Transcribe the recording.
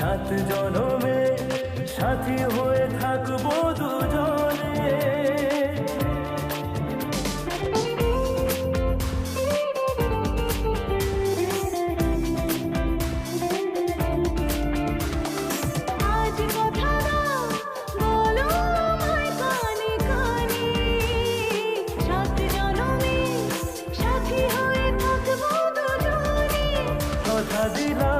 সাত জনমে সাথী হয়ে থাকব দুজনে। কথা দিলাম